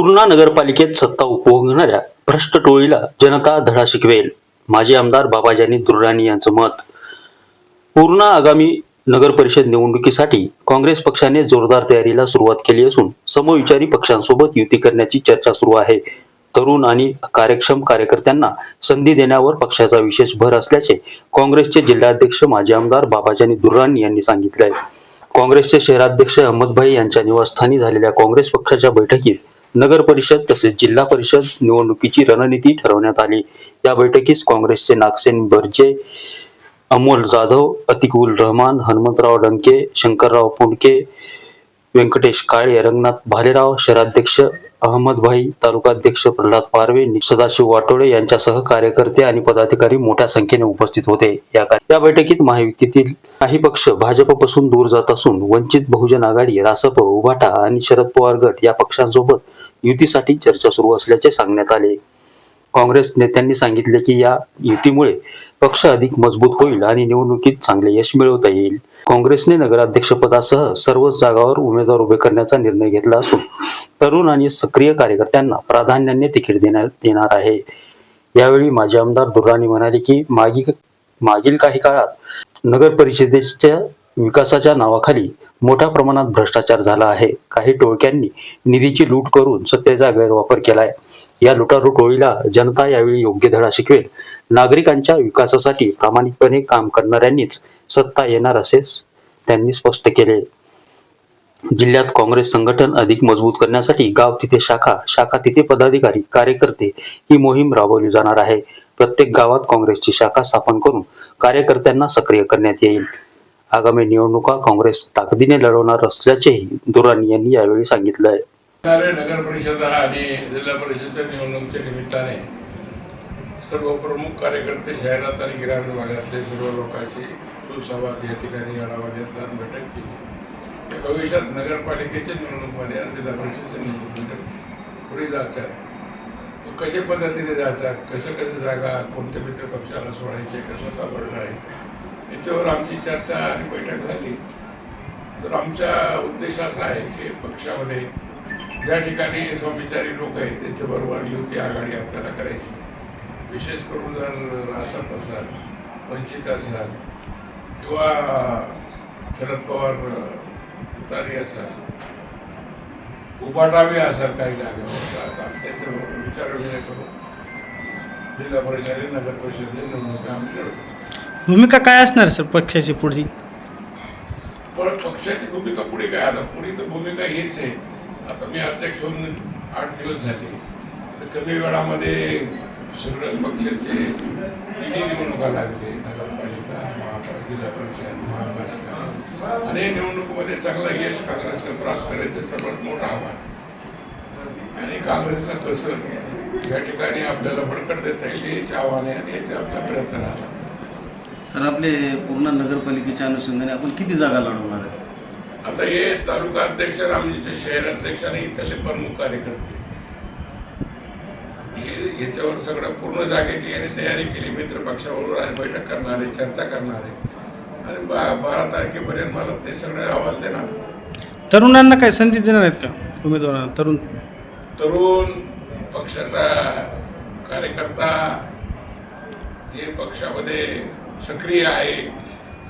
पूर्णा नगरपालिकेत सत्ता उपभोगणाऱ्या भ्रष्ट टोळीला जनता धडा शिकवेल. माजी आमदार बाबाजानी दुर्राणी यांचं मत. पूर्णा आगामी नगर परिषद निवडणुकीसाठी काँग्रेस पक्षाने जोरदार तयारीला सुरुवात केली असून समविचारी पक्षांसोबत युती करण्याची चर्चा सुरू आहे. तरुण आणि कार्यक्षम कार्यकर्त्यांना संधी देण्यावर पक्षाचा विशेष भर असल्याचे काँग्रेसचे जिल्हाध्यक्ष माजी आमदार बाबाजानी दुर्राणी यांनी सांगितले आहे काँग्रेसचे शहराध्यक्ष अहमदभाई यांच्या निवासस्थानी झालेल्या काँग्रेस पक्षाच्या बैठकीत नगर परिषद तसेच जिल्हा परिषद निवडणुकीची रणनीती ठरवण्यात आली. या बैठकीस काँग्रेसचे नागसेन बर्जे अमोल जाधव अतिकुल रहमान हनुमंतराव डंके शंकरराव पुंडके व्यंकटेश काळे रंगनाथ भालेराव शहराध्यक्ष अहमदभाई तालुकाध्यक्ष प्रल्हाद पारवे सदाशिव वाटोळे यांच्यासह कार्यकर्ते आणि पदाधिकारी मोठ्या संख्येने उपस्थित होते. या या बैठकीत महायुतीतील काही पक्ष भाजपपासून दूर जात असून वंचित बहुजन आघाडी रासप उभाटा आणि शरद पवार गट या पक्षांसोबत युतीसाठी चर्चा सुरू असल्याचे सांगण्यात आले. काँग्रेस नेत्यांनी सांगितले की या युतीमुळे पक्ष अधिक मजबूत होईल आणि निवडणुकीत चांगले यश मिळवता येईल. काँग्रेसने नगराध्यक्षपदासह सर्वच जागावर उमेदवार उभे करण्याचा निर्णय घेतला असून तरुण आणि सक्रिय कार्यकर्त्यांना प्राधान्याने तिकीट देण्यात येणार आहे. यावेळी माजी आमदार दुर्राणी म्हणाले की मागील मागील काही काळात नगर परिषदेच्या विकासाच्या नावाखाली मोठ्या प्रमाणात भ्रष्टाचार झाला आहे. काही टोळक्यांनी निधीची लूट करून सत्तेचा गैरवापर केलाय. या लुटारू टोळीला जनता यावेळी योग्य धडा शिकवेल. नागरिकांच्या विकासासाठी प्रामाणिकपणे काम करणाऱ्यांनीच सत्ता येणार असे त्यांनी स्पष्ट केले. जिल्ह्यात काँग्रेस संघटन अधिक मजबूत करण्यासाठी गाव तिथे शाखा शाखा तिथे पदाधिकारी कार्यकर्ते ही मोहीम राबवली जाणार आहे. प्रत्येक गावात काँग्रेसची शाखा स्थापन करून कार्यकर्त्यांना सक्रिय करण्यात येईल. आगामी निवडणुका काँग्रेस ताकदीने लढवणार असल्याचेही दुराणी यांनी यावेळी सांगितलं आहे नगर परिषद आणि जिल्हा परिषदेच्या निवडणुकीच्या निमित्ताने सर्व प्रमुख कार्यकर्ते शहरात आणि ग्रामीण भागातले सर्व लोकांची सुसंवाद या ठिकाणी आढावा घेतला आणि बैठक केली. भविष्यात नगरपालिकेच्या निवडणुकीमध्ये आणि जिल्हा परिषदेच्या निवडणुकीमध्ये पुढे जायचं आहे. तो कशा पद्धतीने जायचा कसं कसं जागा कोणत्या मित्र पक्षाला सोडायचे कसं ताबड लढायचं याच्यावर आमची चर्चा आणि बैठक झाली. तर आमचा उद्देश असा आहे की पक्षामध्ये ज्या ठिकाणी समविचारी लोक आहेत त्यांच्याबरोबर युती आघाडी आपल्याला करायची. विशेष करून जर रासप असाल वंचित असाल किंवा शरद पवार तुतारी असाल उभाटावी असाल काही जागेवर तर असं आम्ही त्यांच्याबरोबर विचारविनिमय करून जिल्हा परिषदे नगर परिषदेची निवडणुका आम्ही भूमिका काय असणार सर पक्षाची पुढची? पण पक्षाची भूमिका पुढे काय? आता पुढे तर भूमिका हीच आहे. आता मी अध्यक्ष होऊन आठ दिवस झाले. तर कमी वेळामध्ये सगळं पक्षाचे तिन्ही निवडणुका लागले. नगरपालिका महापालिका जिल्हा परिषद महापालिका. आणि निवडणुकीमध्ये चांगला यश काँग्रेसला प्राप्त करायचं सर्वात मोठं आव्हान. आणि काँग्रेसला कसं या ठिकाणी आपल्याला भडकट देता येईल याचे आव्हान आहे आणि याचे आपला प्रयत्न राहणार सर आपले पूर्ण नगरपालिकेच्या अनुषंगाने आपण किती जागा लढवणार आहे आता हे तालुका अध्यक्ष आमचे शहर अध्यक्ष आणि इथले प्रमुख कार्यकर्ते. हे याच्यावर सगळं पूर्ण जागेची यांनी तयारी केली मित्र पक्षाबरोबर आज बैठक करणार चर्चा करणार. आणि बा बारा तारखेपर्यंत मला ते सगळे अहवाल देणार. तरुणांना काय संधी देणार आहेत का? उमेदवारांना तरुण? तरुण पक्षाचा कार्यकर्ता जे पक्षामध्ये सक्रिय आहे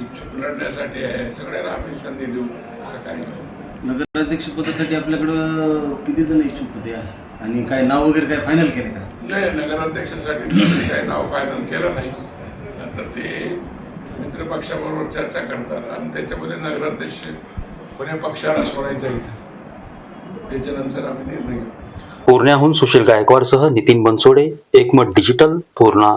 इच्छुक लढण्यासाठी आहे. सगळ्यांना आम्ही संधी देऊ असं काही नाही. नगराध्यक्ष पदासाठी आपल्याकडं किती जण इच्छुक होते? आणि काय नाव वगैरे काय फायनल केले का? नाही नगराध्यक्षासाठी काही नाव फायनल केलं नाही. नंतर ते मित्र पक्षाबरोबर चर्चा करतात आणि त्याच्यामध्ये नगराध्यक्ष कोण्या पक्षाला सोडायचं इथं. त्याच्यानंतर आम्ही निर्णय घेऊ. पूर्ण्याहून Sushil गायकवाडसह Nitin Bansode Ekmat digital Purna